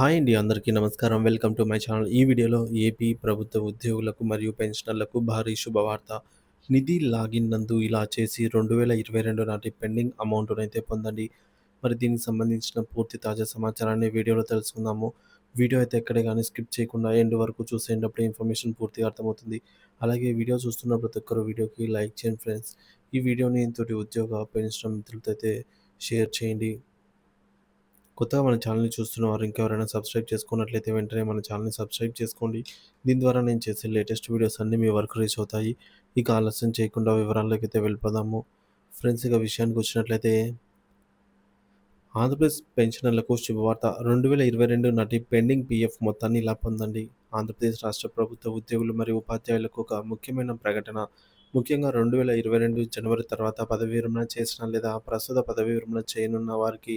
Hi అండి అందరికీ నమస్కారం. Welcome to my channel. ఈ వీడియోలో ఏపీ ప్రభుత్వ ఉద్యోగులకు మరియు పెన్షనర్లకు భారీ శుభవార్త. నిధి లాగిన్ నందు ఇలా చేసి రెండు వేల ఇరవై రెండు నాటి పెండింగ్ అమౌంట్ను అయితే పొందండి. మరి దీనికి సంబంధించిన పూర్తి తాజా సమాచారాన్ని వీడియోలో తెలుసుకుందాము. వీడియో అయితే ఎక్కడే కానీ స్కిప్ చేయకుండా ఎండ్ వరకు చూసేటప్పుడు ఇన్ఫర్మేషన్ పూర్తిగా అర్థమవుతుంది. అలాగే వీడియో చూస్తున్న ప్రతి ఒక్కరు వీడియోకి లైక్ చేయండి ఫ్రెండ్స్. ఈ వీడియోని ఇంతటి ఉద్యోగ పెన్షన్ మిత్రులతో అయితే షేర్ చేయండి. కొత్తగా మన ఛానల్ని చూస్తున్న వారు ఇంకెవరైనా సబ్స్క్రైబ్ చేసుకున్నట్లయితే వెంటనే మన ఛానల్ని సబ్స్క్రైబ్ చేసుకోండి. దీని ద్వారా నేను చేసే లేటెస్ట్ వీడియోస్ అన్నీ మీ వరకు రీచ్ అవుతాయి. ఇక ఆలస్యం చేయకుండా వివరాల్లోకి అయితే వెళ్ళిపోదాము. ఫ్రెండ్స్ ఇక విషయానికి వచ్చినట్లయితే ఆంధ్రప్రదేశ్ పెన్షనర్లకు శుభవార్త. రెండు వేల ఇరవై రెండు నాటి పెండింగ్ పీఎఫ్ మొత్తాన్ని ఇలా పొందండి. ఆంధ్రప్రదేశ్ రాష్ట్ర ప్రభుత్వ ఉద్యోగులు మరియు ఉపాధ్యాయులకు ఒక ముఖ్యమైన ప్రకటన. ముఖ్యంగా రెండు వేల ఇరవై రెండు జనవరి తర్వాత పదవి విరమణ చేసిన లేదా ప్రస్తుత పదవి విరమణ చేయనున్న వారికి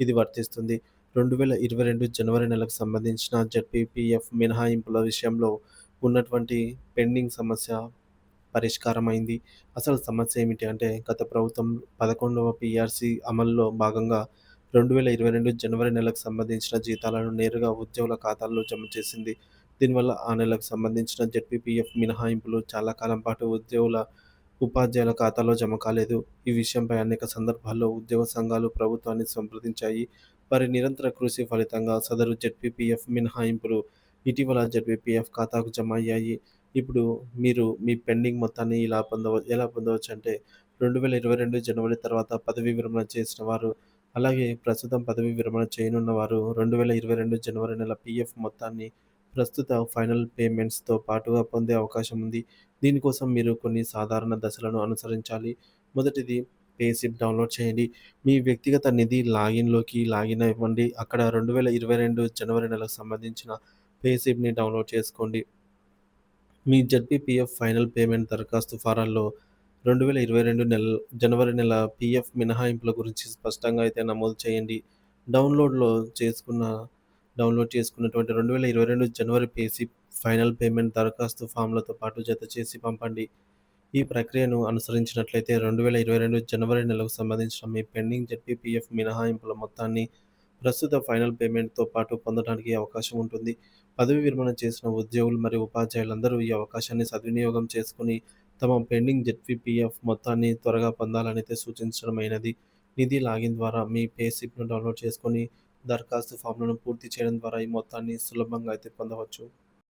ఇది వర్తిస్తుంది. రెండు వేల ఇరవై రెండు జనవరి నెలకు సంబంధించిన జడ్పీపీఎఫ్ మినహాయింపుల విషయంలో ఉన్నటువంటి పెండింగ్ సమస్య పరిష్కారమైంది. అసలు సమస్య ఏమిటి అంటే గత ప్రభుత్వం పదకొండవ పీఆర్సీ అమల్లో భాగంగా రెండు వేల ఇరవై రెండు జనవరి నెలకు సంబంధించిన జీతాలను నేరుగా ఉద్యోగుల ఖాతాల్లో జమ చేసింది. దీనివల్ల ఆ నెలకు సంబంధించిన జడ్పీపీఎఫ్ మినహాయింపులు చాలా కాలం పాటు ఉద్యోగుల ఉపాధ్యాయుల ఖాతాలో జమ కాలేదు. ఈ విషయంపై అనేక సందర్భాల్లో ఉద్యోగ సంఘాలు ప్రభుత్వాన్ని సంప్రదించాయి. వారి నిరంతర కృషి ఫలితంగా సదరు జెడ్పీపీఎఫ్ మినహాయింపులు ఇటీవల జెడ్పీపీఎఫ్ ఖాతాకు జమ అయ్యాయి. ఇప్పుడు మీరు మీ పెండింగ్ మొత్తాన్ని ఇలా పొందవ ఎలా పొందవచ్చు అంటే రెండు వేల ఇరవై రెండు జనవరి తర్వాత పదవీ విరమణ చేసిన వారు అలాగే ప్రస్తుతం పదవీ విరమణ చేయనున్న వారు రెండు వేల ఇరవై రెండు జనవరి నెల పీఎఫ్ మొత్తాన్ని ప్రస్తుత ఫైనల్ పేమెంట్స్తో పాటుగా పొందే అవకాశం ఉంది. దీనికోసం మీరు కొన్ని సాధారణ దశలను అనుసరించాలి. మొదటిది పేసిప్ డౌన్లోడ్ చేయండి. మీ వ్యక్తిగత నిధి లాగిన్లోకి లాగిన్ ఇవ్వండి అక్కడ రెండు వేల ఇరవై రెండు జనవరి నెలకు సంబంధించిన పేసిప్ని డౌన్లోడ్ చేసుకోండి. మీ జడ్పీపీఎఫ్ ఫైనల్ పేమెంట్ దరఖాస్తు ఫారాల్లో రెండు వేల ఇరవై రెండు నెల జనవరి నెల పీఎఫ్ మినహాయింపుల గురించి స్పష్టంగా అయితే నమోదు చేయండి. డౌన్లోడ్లో చేసుకున్న డౌన్లోడ్ చేసుకున్నటువంటి రెండు వేల ఇరవై రెండు జనవరి పేసి ఫైనల్ పేమెంట్ దరఖాస్తు ఫామ్లతో పాటు జత చేసి పంపండి. ఈ ప్రక్రియను అనుసరించినట్లయితే రెండు వేల ఇరవై రెండు జనవరి నెలకు సంబంధించిన మీ పెండింగ్ జెడ్పీపీఎఫ్ మినహాయింపుల మొత్తాన్ని ప్రస్తుత ఫైనల్ పేమెంట్తో పాటు పొందడానికి అవకాశం ఉంటుంది. పదవి విరమణ చేసిన ఉద్యోగులు మరియు ఉపాధ్యాయులందరూ ఈ అవకాశాన్ని సద్వినియోగం చేసుకుని తమ పెండింగ్ జెడ్పీపీఎఫ్ మొత్తాన్ని త్వరగా పొందాలని సూచించడమైనది. నిధి లాగిన్ ద్వారా మీ పేసిప్ను డౌన్లోడ్ చేసుకొని దరఖాస్తు ఫామ్లను పూర్తి చేయడం ద్వారా ఈ మొత్తాన్ని సులభంగా అయితే పొందవచ్చు.